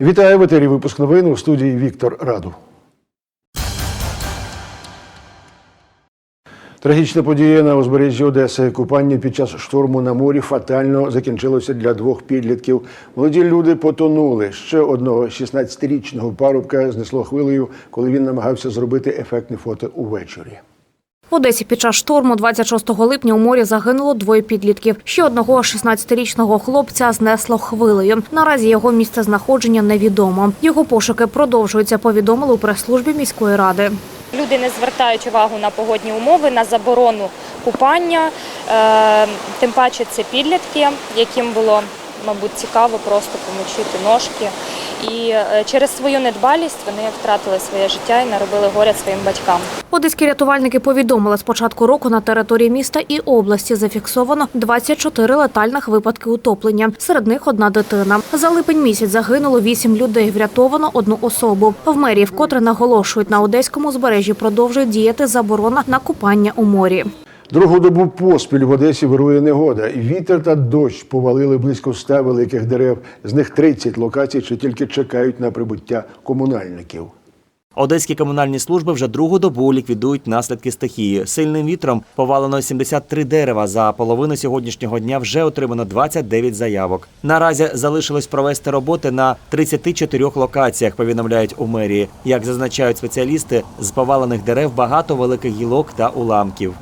Вітаю в етері випуск новин у студії Віктор Раду. Трагічна подія на узбережжі Одеси. Купання під час шторму на морі фатально закінчилося для двох підлітків. Молоді люди потонули. Ще одного 16-річного парубка знесло хвилею, коли він намагався зробити ефектне фото увечері. В Одесі під час шторму 26 липня у морі загинуло двоє підлітків. Ще одного 16-річного хлопця знесло хвилею. Наразі його місце знаходження невідомо. Його пошуки продовжуються, повідомили у прес-службі міської ради. Люди не звертають увагу на погодні умови, на заборону купання. Е, Тим паче це підлітки, яким було, мабуть, цікаво просто помочити ножки. І е, через свою недбалість вони втратили своє життя і наробили горя своїм батькам. Одеські рятувальники повідомили, з початку року на території міста і області зафіксовано 24 летальних випадки утоплення. Серед них одна дитина. За липень місяць загинуло 8 людей, врятовано одну особу. В мерії вкотре наголошують, на одеському узбережжі продовжує діяти заборона на купання у морі. Другу добу поспіль в Одесі вирує негода. Вітер та дощ повалили близько ста великих дерев. З них 30 локацій, що тільки чекають на прибуття комунальників. Одеські комунальні служби вже другу добу ліквідують наслідки стихії. Сильним вітром повалено 73 дерева. За половину сьогоднішнього дня вже отримано 29 заявок. Наразі залишилось провести роботи на 34 локаціях. Повідомляють у мерії. Як зазначають спеціалісти, з повалених дерев багато великих гілок та уламків.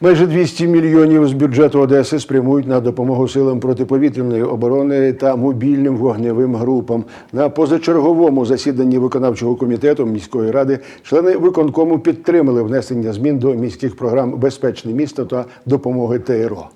Майже 200 мільйонів з бюджету Одеси спрямують на допомогу силам протиповітряної оборони та мобільним вогневим групам. На позачерговому засіданні виконавчого комітету міської ради члени виконкому підтримали внесення змін до міських програм Безпечне місто та допомоги ТРО.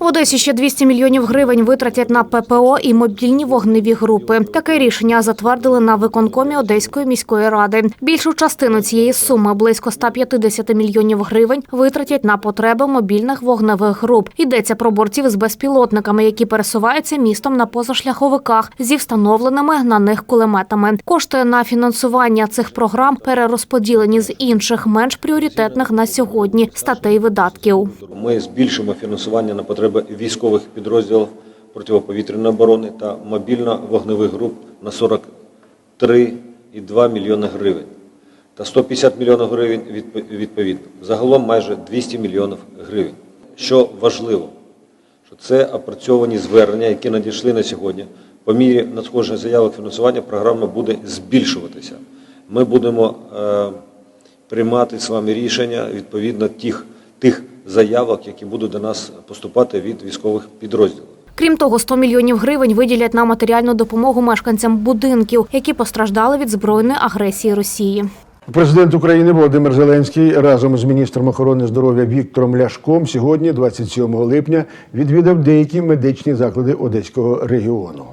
В Одесі ще 200 мільйонів гривень витратять на ППО і мобільні вогневі групи. Таке рішення затвердили на виконкомі Одеської міської ради. Більшу частину цієї суми, близько 150 мільйонів гривень, витратять на потреби мобільних вогневих груп. Йдеться про борців з безпілотниками, які пересуваються містом на позашляховиках зі встановленими на них кулеметами. Кошти на фінансування цих програм перерозподілені з інших менш пріоритетних на сьогодні статей видатків. Ми збільшимо фінансування на потреби військових підрозділів протиповітряної оборони та мобільно-вогневих груп на 43,2 мільйони гривень та 150 мільйонів гривень відповідно. Загалом майже 200 мільйонів гривень. Що важливо, що це опрацьовані звернення, які надійшли на сьогодні. По мірі надходження заявок фінансування програма буде збільшуватися. Ми будемо е, приймати з вами рішення відповідно тих, тих заявок, які будуть до нас поступати від військових підрозділів. Крім того, 100 мільйонів гривень виділять на матеріальну допомогу мешканцям будинків, які постраждали від збройної агресії Росії. Президент України Володимир Зеленський разом з міністром охорони здоров'я Віктором Ляшком сьогодні, 27 липня, відвідав деякі медичні заклади Одеського регіону.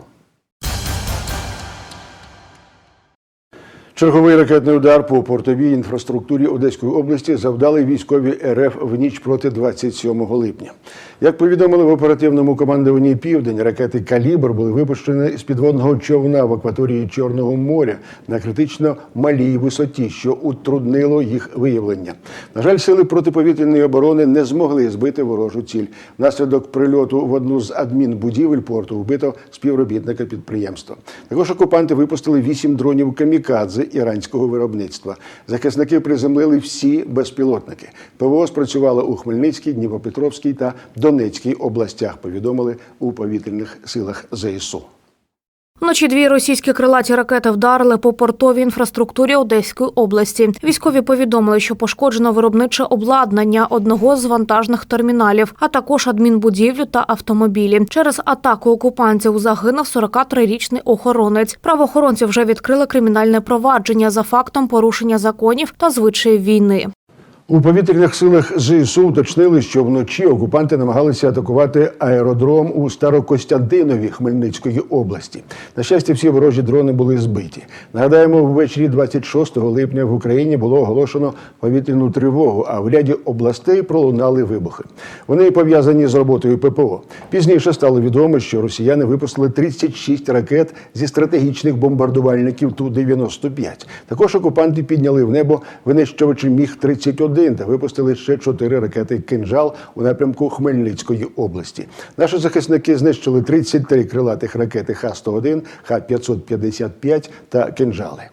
Черговий ракетний удар по портовій інфраструктурі Одеської області завдали військові РФ в ніч проти 27 липня. Як повідомили в оперативному командуванні Південь, ракети Калібр були випущені з підводного човна в акваторії Чорного моря на критично малій висоті, що утруднило їх виявлення. На жаль, сили протиповітряної оборони не змогли збити ворожу ціль. Внаслідок прильоту в одну з адмінбудівель порту вбито співробітника підприємства. Також окупанти випустили вісім дронів камікадзе іранського виробництва. Захисники приземлили всі безпілотники. ПВО спрацювало у Хмельницькій, Дніпропетровській та Донецькій областях. Повідомили у повітряних силах ЗСУ. Вночі дві російські крилаті ракети вдарили по портовій інфраструктурі Одеської області. Військові повідомили, що пошкоджено виробниче обладнання одного з вантажних терміналів, а також адмінбудівлю та автомобілі. Через атаку окупантів загинув 43-річний охоронець. Правоохоронці вже відкрили кримінальне провадження за фактом порушення законів та звичаїв війни. У повітряних силах ЗСУ уточнили, що вночі окупанти намагалися атакувати аеродром у Старокостянтинові Хмельницької області. На щастя, всі ворожі дрони були збиті. Нагадаємо, ввечері 26 липня в Україні було оголошено повітряну тривогу, а в ряді областей пролунали вибухи. Вони пов'язані з роботою ППО. Пізніше стало відомо, що росіяни випустили 36 ракет зі стратегічних бомбардувальників Ту-95. Також окупанти підняли в небо винищувачі Міг-31 1 та випустили ще чотири ракети «Кинжал» у напрямку Хмельницької області. Наші захисники знищили 33 крилатих ракети Х-101, Х-555 та «Кинжали».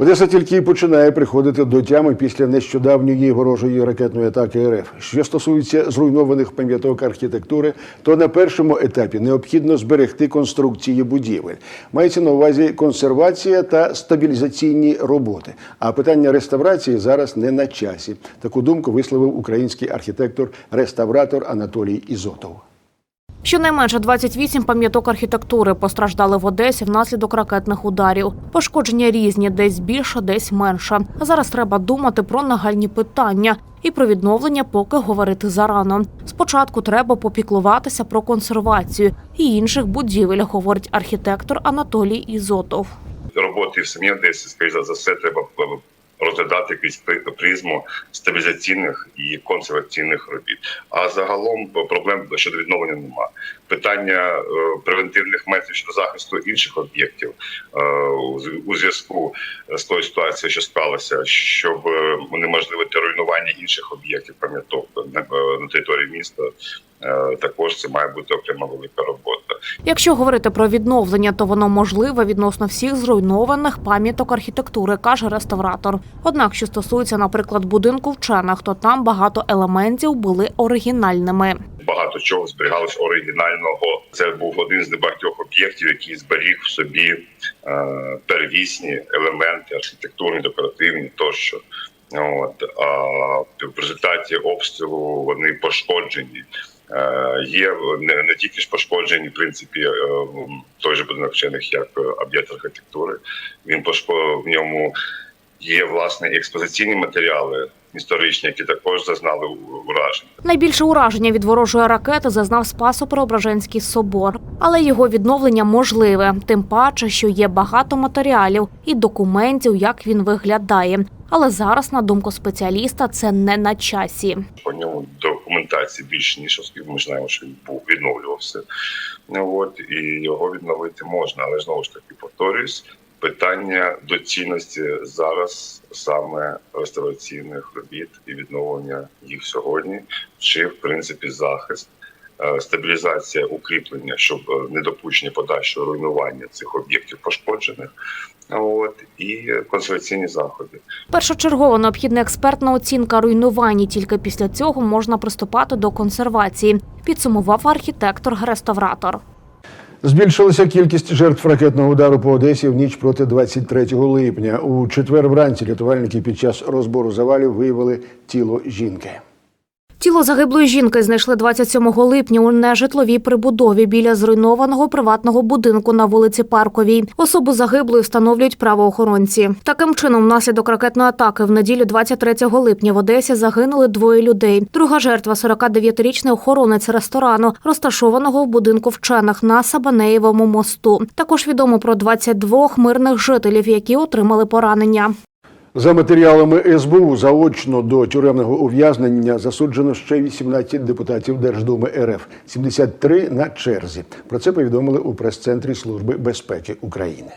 Одеса тільки й починає приходити до тями після нещодавньої ворожої ракетної атаки РФ. Що стосується зруйнованих пам'яток архітектури, то на першому етапі необхідно зберегти конструкції будівель. Мається на увазі консервація та стабілізаційні роботи. А питання реставрації зараз не на часі. Таку думку висловив український архітектор-реставратор Анатолій Ізотов. Щонайменше 28 пам'яток архітектури постраждали в Одесі внаслідок ракетних ударів. Пошкодження різні, десь більше, десь менше. Зараз треба думати про нагальні питання. І про відновлення поки говорити зарано. Спочатку треба попіклуватися про консервацію і інших будівель, говорить архітектор Анатолій Ізотов. роботи в самій Одесі, скоріш за все, треба розглядати якусь призму стабілізаційних і консерваційних робіт. А загалом проблем щодо відновлення нема. Питання е, превентивних методів щодо захисту інших об'єктів е, у зв- у зв'язку з тою ситуацією, що склалася, щоб унеможливити руйнування інших об'єктів пам'яток е, на території міста. Е, Також це має бути окрема велика робота. Якщо говорити про відновлення, то воно можливе відносно всіх зруйнованих пам'яток архітектури, каже реставратор. Однак, що стосується, наприклад, будинку вчених, то там багато елементів були оригінальними. багато чого зберігалось оригінального. Це був один з небагатьох об'єктів, який зберіг в собі е, первісні елементи архітектурні, декоративні тощо. От а в результаті обстрілу вони пошкоджені. Е, Є не, не тільки ж пошкоджені, в принципі, е, той же будинок вчених як е, об'єкт архітектури. Він пошко в ньому є власне експозиційні матеріали історичні, які також зазнали уражень. Найбільше ураження від ворожої ракети зазнав Спасо-Преображенський собор, але його відновлення можливе, тим паче, що є багато матеріалів і документів, як він виглядає. Але зараз, на думку спеціаліста, це не на часі. по ньому документації більше ніж оскільки ми знаємо, що він був відновлювався. Ну от і його відновити можна, але знову ж таки повторюсь. Питання доцільності зараз саме реставраційних робіт і відновлення їх сьогодні, чи в принципі захист, стабілізація укріплення, щоб е, недопущення подальшого руйнування цих об'єктів пошкоджених. От і консерваційні заходи. Першочергово необхідна експертна оцінка руйнувань. і Тільки після цього можна приступати до консервації. Підсумував архітектор-реставратор. Збільшилася кількість жертв ракетного удару по Одесі в ніч проти 23 липня. У четвер вранці рятувальники під час розбору завалів виявили тіло жінки. Тіло загиблої жінки знайшли 27 липня у нежитловій прибудові біля зруйнованого приватного будинку на вулиці Парковій. Особу загиблої встановлюють правоохоронці. Таким чином, внаслідок ракетної атаки в неділю 23 липня в Одесі загинули двоє людей. Друга жертва – 49-річний охоронець ресторану, розташованого в будинку вчених на Сабанеєвому мосту. Також відомо про 22 мирних жителів, які отримали поранення. За матеріалами СБУ заочно до тюремного ув'язнення засуджено ще 18 депутатів Держдуми РФ, 73 на черзі. Про це повідомили у прес-центрі Служби безпеки України.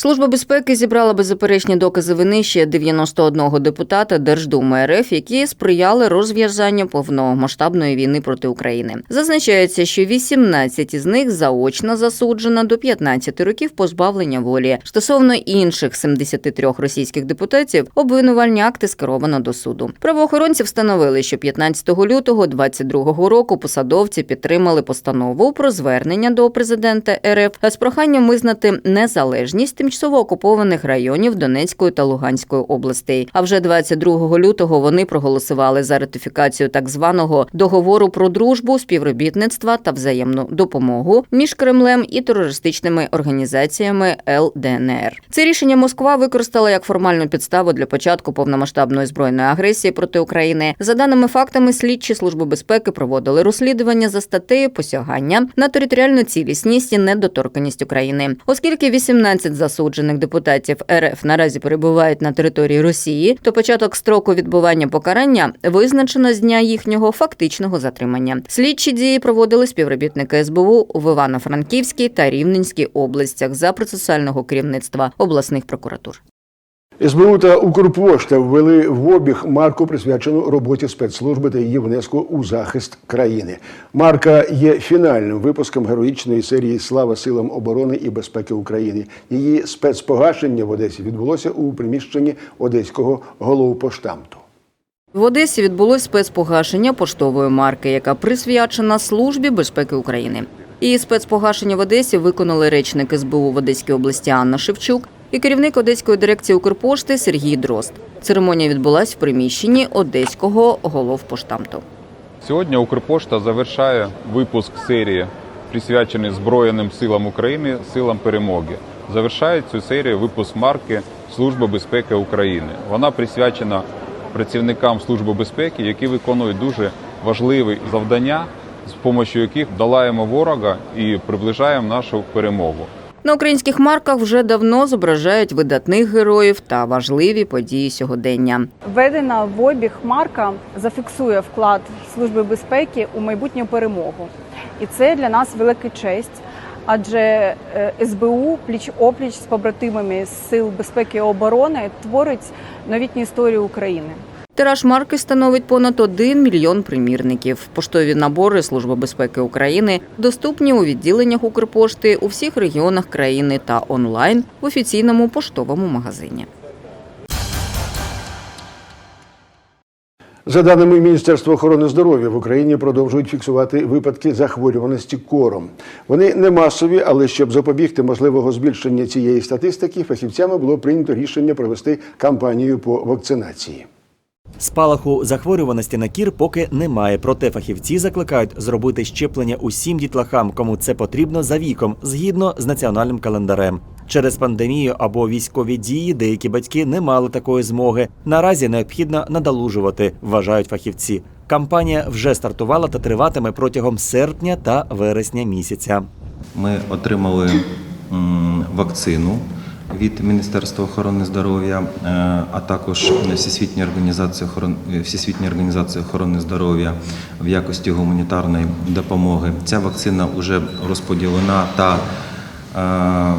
Служба безпеки зібрала беззаперечні докази вини ще 91 депутата Держдуми РФ, які сприяли розв'язанню повномасштабної війни проти України. Зазначається, що 18 із них заочно засуджено до 15 років позбавлення волі. Стосовно інших 73 російських депутатів, обвинувальні акти скеровано до суду. Правоохоронці встановили, що 15 лютого 2022 року посадовці підтримали постанову про звернення до президента РФ з проханням визнати незалежність тимчасово окупованих районів Донецької та Луганської областей. А вже 22 лютого вони проголосували за ратифікацію так званого договору про дружбу, співробітництва та взаємну допомогу між Кремлем і терористичними організаціями ЛДНР. Це рішення Москва використала як формальну підставу для початку повномасштабної збройної агресії проти України. За даними фактами, слідчі служби безпеки проводили розслідування за статтею посягання на територіальну цілісність і недоторканність України, оскільки 18 засуджених депутатів РФ наразі перебувають на території Росії, то початок строку відбування покарання визначено з дня їхнього фактичного затримання. Слідчі дії проводили співробітники СБУ в Івано-Франківській та Рівненській областях за процесуального керівництва обласних прокуратур. СБУ та Укрпошта ввели в обіг марку, присвячену роботі спецслужби та її внеску у захист країни. Марка є фінальним випуском героїчної серії Слава силам оборони і безпеки України. Її спецпогашення в Одесі відбулося у приміщенні одеського головпоштамту. В Одесі відбулось спецпогашення поштової марки, яка присвячена Службі безпеки України. Її спецпогашення в Одесі виконали речник СБУ в Одеській області Анна Шевчук і керівник Одеської дирекції Укрпошти Сергій Дрозд. Церемонія відбулась в приміщенні Одеського головпоштамту. Сьогодні Укрпошта завершає випуск серії, присвячений Збройним силам України, силам перемоги. Завершає цю серію випуск марки Служби безпеки України. Вона присвячена працівникам Служби безпеки, які виконують дуже важливі завдання, з допомогою яких долаємо ворога і приближаємо нашу перемогу. На українських марках вже давно зображають видатних героїв та важливі події сьогодення. Введена в обіг марка зафіксує вклад Служби безпеки у майбутню перемогу. І це для нас велика честь. Адже е, СБУ пліч опліч з побратимами з сил безпеки і оборони творить новітню історію України. Тираж марки становить понад 1 мільйон примірників. Поштові набори Служби безпеки України доступні у відділеннях Укрпошти у всіх регіонах країни та онлайн в офіційному поштовому магазині. За даними Міністерства охорони здоров'я, в Україні продовжують фіксувати випадки захворюваності кором. Вони не масові, але щоб запобігти можливого збільшення цієї статистики, фахівцями було прийнято рішення провести кампанію по вакцинації. Спалаху захворюваності на кір поки немає, проте фахівці закликають зробити щеплення усім дітлахам, кому це потрібно за віком, згідно з національним календарем. Через пандемію або військові дії деякі батьки не мали такої змоги. Наразі необхідно надолужувати, вважають фахівці. Кампанія вже стартувала та триватиме протягом серпня та вересня місяця. Ми отримали вакцину від Міністерства охорони здоров'я, е, а також Всесвітня організація охорони, Всесвітня організація охорони здоров'я в якості гуманітарної допомоги. Ця вакцина вже розподілена та е,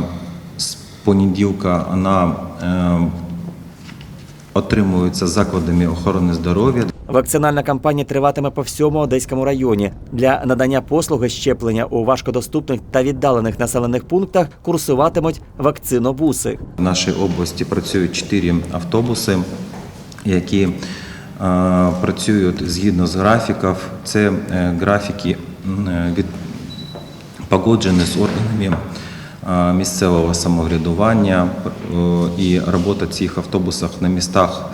з понеділка вона е, отримується закладами охорони здоров'я. Вакцинальна кампанія триватиме по всьому одеському районі. Для надання послуги щеплення у важкодоступних та віддалених населених пунктах курсуватимуть вакцинобуси. В нашій області працюють чотири автобуси, які е, працюють згідно з графіків. Це е, графіки е, від погоджені з органами місцевого самоврядування і робота цих автобусів на містах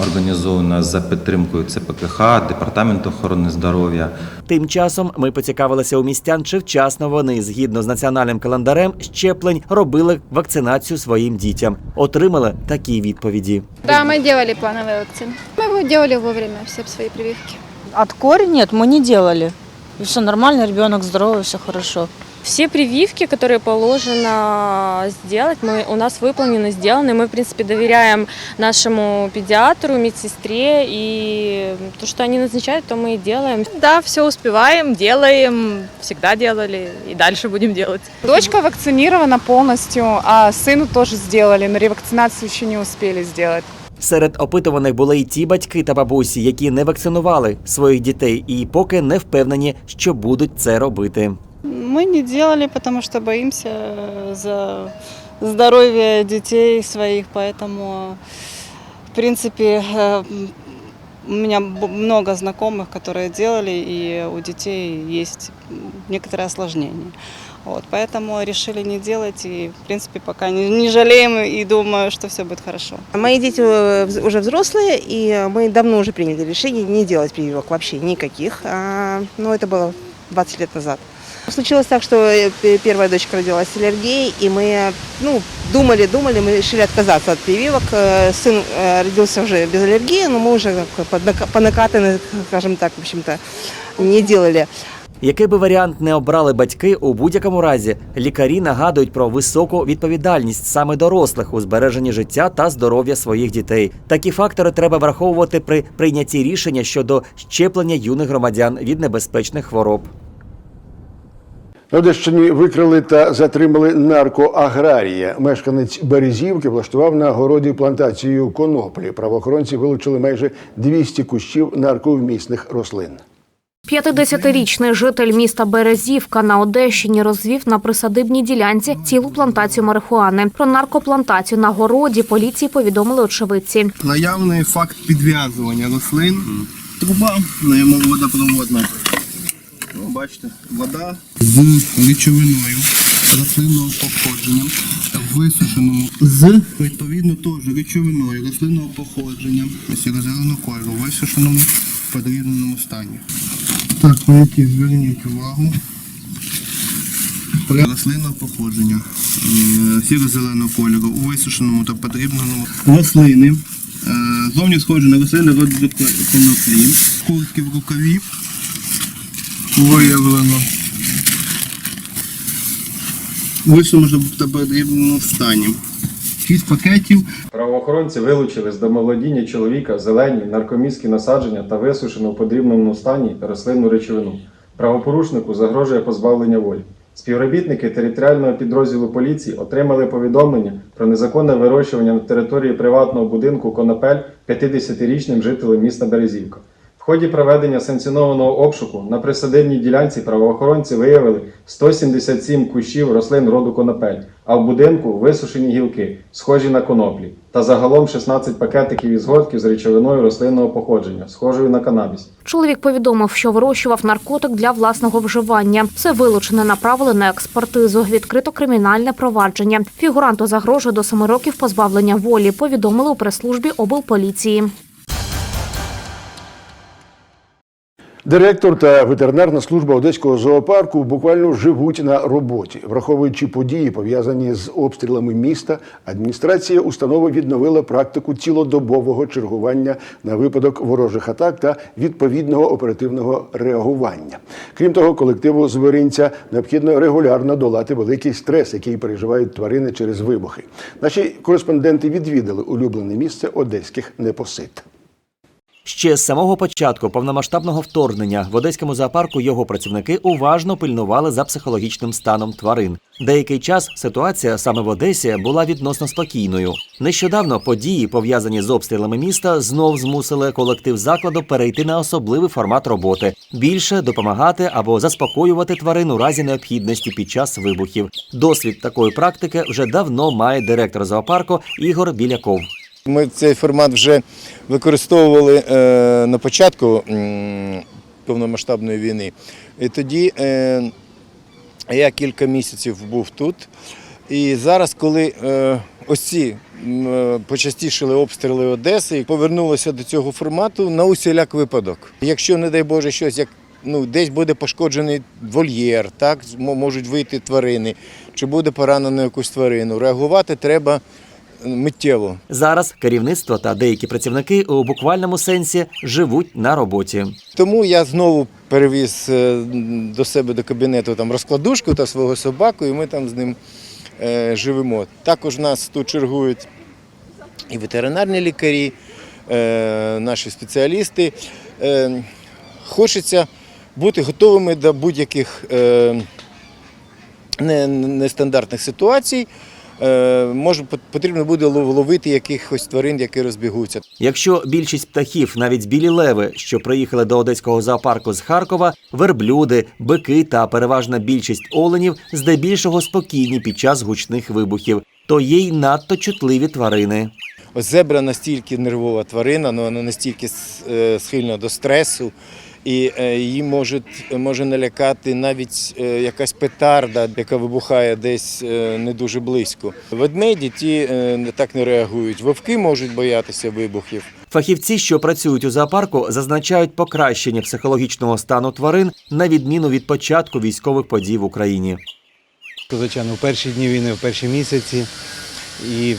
організована за підтримкою ЦПКХ, Департаменту охорони здоров'я. Тим часом ми поцікавилися у містян, чи вчасно вони, згідно з національним календарем щеплень, робили вакцинацію своїм дітям. Отримали такі відповіді. Да, мы делали плановые вакцины. Мы его делали вовремя, все свои прививки. От кори нет, мы не делали. И все нормально, ребенок здоровый, все хорошо. Все прививки, которые положено сделать, мы, у нас выполнены, сделаны. Мы, в принципе, доверяем нашему педиатру, медсестре. И то, что они назначают, то мы и делаем. Да, все успеваем, делаем, всегда делали и дальше будем делать. Дочка вакцинирована полностью, а сыну тоже сделали, но ревакцинацию еще не успели сделать. Серед опитуваних були й ті батьки та бабусі, які не вакцинували своїх дітей і поки не впевнені, що будуть це робити. Мы не делали, потому что боимся за здоровье детей своих, поэтому, в принципе, э, у меня б- много знакомых, которые делали, и у детей есть некоторые осложнения. Вот, поэтому решили не делать, и, в принципе, пока не, не жалеем и думаю, что все будет хорошо. Мои дети э, вз- уже взрослые, и мы давно уже приняли решение не делать прививок вообще никаких. А, Но это было 20 лет назад. Случилось так, что э, п- первая дочка родилась с аллергией, и мы ну, думали, думали, мы решили отказаться от прививок. Э, Сын э, родился уже без аллергии, но мы уже как поднака- по накатанной, скажем так, в общем-то, не делали. Який би варіант не обрали батьки, у будь-якому разі лікарі нагадують про високу відповідальність саме дорослих у збереженні життя та здоров'я своїх дітей. Такі фактори треба враховувати при прийнятті рішення щодо щеплення юних громадян від небезпечних хвороб. На Одещині викрили та затримали наркоаграрія. Мешканець Березівки влаштував на городі плантацію коноплі. Правоохоронці вилучили майже 200 кущів нарковмісних рослин. 50-річний житель міста Березівка на Одещині розвів на присадибній ділянці цілу плантацію марихуани. Про наркоплантацію на городі поліції повідомили очевидці. Наявний факт підв'язування рослин. Труба на водопроводна. Бачите, вода з речовиною рослинного походження, висушеному з відповідно теж речовиною рослинного походження, сіро-зеленого кольору, висушеному в подрібненому стані. Так, які зверніть увагу. Рослинного походження сіро-зеленого кольору у висушеному та подрібненому рослини. е, Зовні схожі на рослини роду коноплі. Куртки в рукаві виявлено. Висушено та подрібненому стані. Шість пакетів Правоохоронці вилучили з домоволодіння чоловіка зелені наркоміські насадження та висушену в подрібному стані рослинну речовину. Правопорушнику загрожує позбавлення волі. Співробітники територіального підрозділу поліції отримали повідомлення про незаконне вирощування на території приватного будинку конопель 50-річним жителем міста Березівка. Ході проведення санкціонованого обшуку на присадибній ділянці правоохоронці виявили 177 кущів рослин роду конопель, а в будинку висушені гілки, схожі на коноплі, та загалом 16 пакетиків із гортків з речовиною рослинного походження, схожою на канабіс. Чоловік повідомив, що вирощував наркотик для власного вживання. Все вилучене направили на експертизу. Відкрито кримінальне провадження. Фігуранту загрожує до семи років позбавлення волі. Повідомили у прес-службі облполіції. Директор та ветеринарна служба Одеського зоопарку буквально живуть на роботі. Враховуючи події, пов'язані з обстрілами міста, адміністрація установи відновила практику цілодобового чергування на випадок ворожих атак та відповідного оперативного реагування. Крім того, колективу звіринця необхідно регулярно долати великий стрес, який переживають тварини через вибухи. Наші кореспонденти відвідали улюблене місце одеських непосид. Ще з самого початку повномасштабного вторгнення в одеському зоопарку його працівники уважно пильнували за психологічним станом тварин. Деякий час ситуація саме в Одесі була відносно спокійною. Нещодавно події, пов'язані з обстрілами міста, знов змусили колектив закладу перейти на особливий формат роботи більше допомагати або заспокоювати тварин у разі необхідності під час вибухів. Досвід такої практики вже давно має директор зоопарку Ігор Біляков. Ми цей формат вже використовували е, на початку повномасштабної війни. І тоді е, я кілька місяців був тут. І зараз, коли е, ось ці почастішили обстріли Одеси, повернулося до цього формату на усіляк випадок. Якщо, не дай Боже, щось як ну, десь буде пошкоджений вольєр, так, можуть вийти тварини, чи буде поранено якусь тварину, реагувати треба миттєво. Зараз керівництво та деякі працівники у буквальному сенсі живуть на роботі. Тому я знову перевіз е, до себе до кабінету там розкладушку та свого собаку, і ми там з ним е, живемо. Також нас тут чергують і ветеринарні лікарі, е, наші спеціалісти. Е, хочеться бути готовими до будь-яких е, не- нестандартних ситуацій. Е, може, потрібно буде лов- ловити якихось тварин, які розбігуться. Якщо більшість птахів, навіть білі леви, що приїхали до одеського зоопарку з Харкова, верблюди, бики та переважна більшість оленів здебільшого спокійні під час гучних вибухів, то є й надто чутливі тварини. Ось зебра настільки нервова тварина, ну, вона настільки е, схильна до стресу, і е, її може, може налякати навіть е, якась петарда, яка вибухає десь е, не дуже близько. Ведмеді ті не так не реагують. Вовки можуть боятися вибухів. Фахівці, що працюють у зоопарку, зазначають покращення психологічного стану тварин на відміну від початку військових подій в Україні. Звичайно, в перші дні війни, в перші місяці, і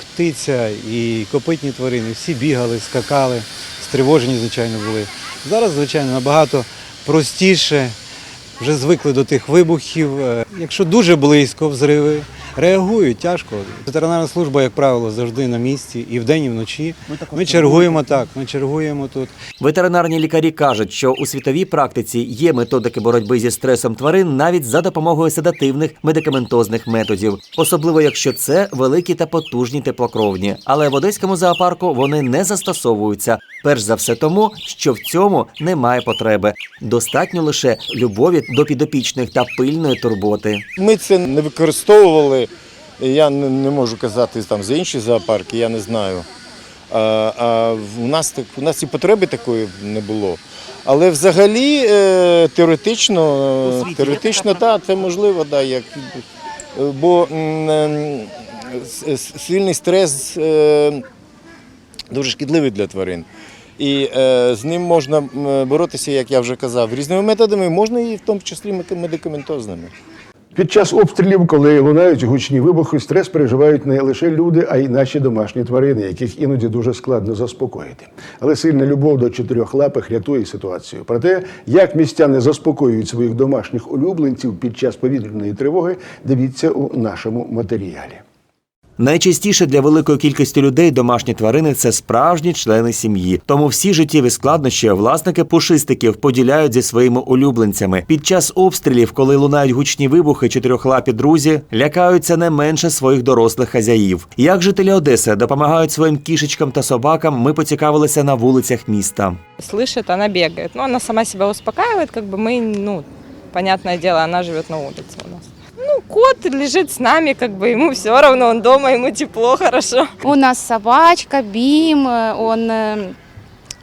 птиця, і копитні тварини, всі бігали, скакали, стривожені, звичайно, були. Зараз, звичайно, набагато простіше, вже звикли до тих вибухів. Е, Якщо дуже близько взриви, реагують тяжко. Ветеринарна служба, як правило, завжди на місці і вдень, і вночі. Ми чергуємо так, ми чергуємо тут. Ветеринарні лікарі кажуть, що у світовій практиці є методики боротьби зі стресом тварин навіть за допомогою седативних медикаментозних методів, особливо якщо це великі та потужні теплокровні. Але в одеському зоопарку вони не застосовуються. Перш за все тому, що в цьому немає потреби. Достатньо лише любові до підопічних та пильної турботи. Ми це не використовували. Я не, можу казати там за інші зоопарки, я не знаю. А, а в нас так у нас і потреби такої не було. Але взагалі е, теоретично, теоретично, так, це можливо, да, як, бо м, ем, сильний стрес е, дуже шкідливий для тварин. І е, з ним можна боротися, як я вже казав, різними методами, можна і в тому числі медикаментозними. Під час обстрілів, коли лунають гучні вибухи, стрес переживають не лише люди, а й наші домашні тварини, яких іноді дуже складно заспокоїти. Але сильна любов до чотирьох лапих рятує ситуацію. Про те, як містяни заспокоюють своїх домашніх улюбленців під час повітряної тривоги, дивіться у нашому матеріалі. Найчастіше для великої кількості людей домашні тварини це справжні члени сім'ї. Тому всі життєві складнощі власники пушистиків поділяють зі своїми улюбленцями. Під час обстрілів, коли лунають гучні вибухи, чотирьохлапі друзі лякаються не менше своїх дорослих хазяїв. Як жителі Одеси допомагають своїм кішечкам та собакам, ми поцікавилися на вулицях міста. слышит, она бегает. Но она сама себя успокаивает, как бы мы, ну, понятное дело, она живет на улице у нас. Ну, кот лежит с нами, как бы ему все равно, он дома, ему тепло, хорошо. У нас собачка, Бим, э, он э,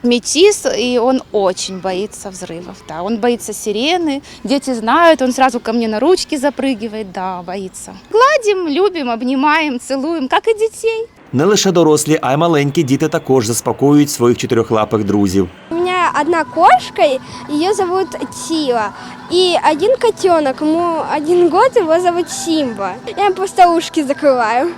метис, и он очень боится взрывов. Да. Он боится сирены, дети знают, он сразу ко мне на ручки запрыгивает, да, боится. Гладим, любим, обнимаем, целуем, как и детей. Не лише дорослі, а й маленькі діти також заспокоюють своїх чотирьохлапих друзів. Одна кошка, ее зовут Тила. И один котенок, ему один год, его зовут Симба. Я просто ушки закрываю.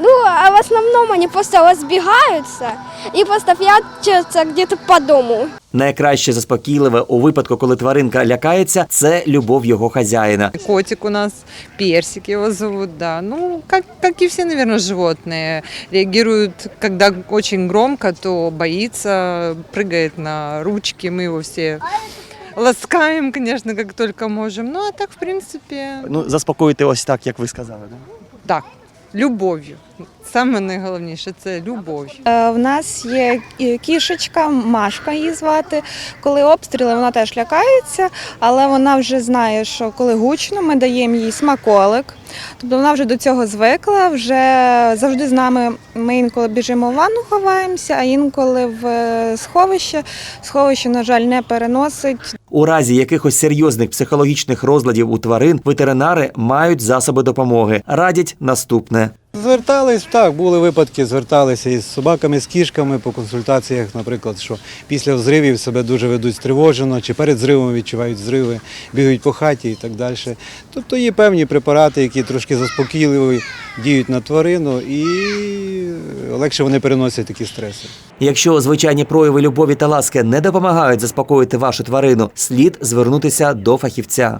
Ну, а в основном они просто разбегаются и просто прячутся где-то по дому. Найкраще заспокійливе у випадку, коли тваринка лякається, це любов його хазяїна. Котик у нас, Персик его зовут, да. Ну, как, как и все, наверное, животные. Реагируют, когда очень громко, то боится, прыгает на ручки, мы его все ласкаем, конечно, как только можем. Ну, а так, в принципе, Ну заспокоїти ось так, як ви сказали. Да? так, любов'ю. Саме найголовніше це любов. Е, В нас є кішечка, Машка її звати. Коли обстріли, вона теж лякається, але вона вже знає, що коли гучно, ми даємо їй смаколик. Тобто вона вже до цього звикла, вже завжди з нами. Ми інколи біжимо в ванну, ховаємося, а інколи в е, сховище. Сховище, на жаль, не переносить. У разі якихось серйозних психологічних розладів у тварин ветеринари мають засоби допомоги. Радять наступне. Звертались так, були випадки, зверталися із собаками, з кішками по консультаціях, наприклад, що після взривів себе дуже ведуть стривожено, чи перед зривом відчувають зриви, бігають по хаті і так далі. Тобто є певні препарати, які трошки заспокійливо діють на тварину і легше вони переносять такі стреси. Якщо звичайні прояви любові та ласки не допомагають заспокоїти вашу тварину, слід звернутися до фахівця.